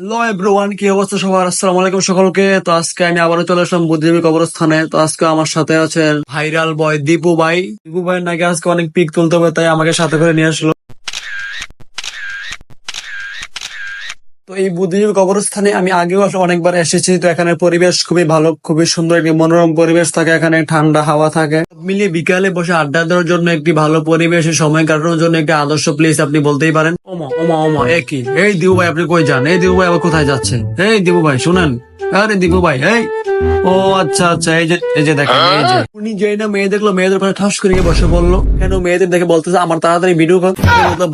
Hello everyone কি অবস্থা সবার? আসসালামু আলাইকুম সকলকে। তো আজকে আমি আবারও চলে আসলাম বুদ্ধিজীবী কবরস্থানে। তো আজকে আমার সাথে আছেন ভাইরাল বয় দীপু ভাই। দীপু ভাই নাকি আজকে অনেক পিক তুলতে হবে, তাই আমাকে সাথে করে নিয়ে আসলো। তো এই বুদ্ধিজীবী কবরস্থানে আমি আগেও অনেকবার এসেছি, তো এখানে পরিবেশ খুবই ভালো, খুবই সুন্দর, একটি মনোরম পরিবেশ থাকে, এখানে ঠান্ডা হাওয়া থাকে। মিলিয়ে বিকালে বসে আড্ডা দেওয়ার জন্য একটি ভালো পরিবেশে সময় কাটানোর জন্য একটি আদর্শ প্লেস আপনি বলতেই পারেন। ওমা ওমা ওমা একই এই দিবু ভাই, আপনি কই যান? এই দিবু ভাই আবার কোথায় যাচ্ছেন? এই দিবু ভাই, শুনেন। আরে দীপু ভাই এই। ও আচ্ছা আচ্ছা এই যে এই যে দেখেন এই যে। উনি যেই না মেয়ে দেখল মেয়েদের পাশে ঠাস করে গিয়ে বসে বলল কেন মেয়েদের দেখে বলতেছে আমার তাড়াতাড়ি ভিডিও কল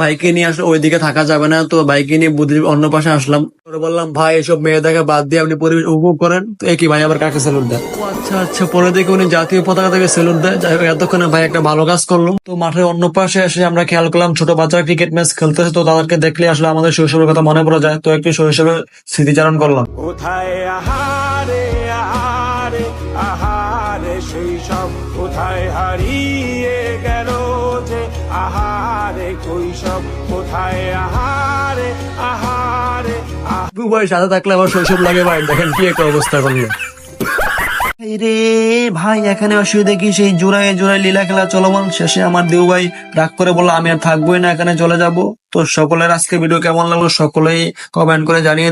ভাইকে নিয়ে আসলে? ওইদিকে থাকা যাবে না। তো বাইকে নিয়ে বুদ্ধি অন্য পাশে আসলাম। বললাম, ভাই, এসব মেয়ে বাদ দিয়ে আপনি পরিবেশ উপভোগ করেন। একই ভাই, আবার কাকে দেয়? আচ্ছা আচ্ছা পরে দেখে উনি জাতীয় পতাকা থেকে দেয়। এতক্ষণে ভাই একটা ভালো কাজ করল। তো মাঠের অন্য পাশে এসে আমরা খেয়াল করলাম, ছোট বাচ্চারা ক্রিকেট ম্যাচ খেলতেছে। তো তাদেরকে দেখলে আসলে আমাদের শৈশবের কথা মনে পড়ে যায়। তো একটু শৈশবের স্মৃতিচারণ করলাম। কোথায় আহারে আহারে কোথায় হারিয়ে গেল কোথায় আহারে? দু ভাই সাথে থাকলে আমার শৈশব লাগে ভাই। দেখেন কি একটা অবস্থা করল। রে ভাই, এখানে অসুবিধা কি সেই জোড়ায় জোড়ায় লীলা খেলা চলমান। শেষে আমার দেউ ভাই রাগ করে বলল, আমি আর থাকবোই না, এখানে চলে যাব। তো সকলের আজকে ভিডিও কেমন লাগল, সকলেই কমেন্ট করে জানিয়ে।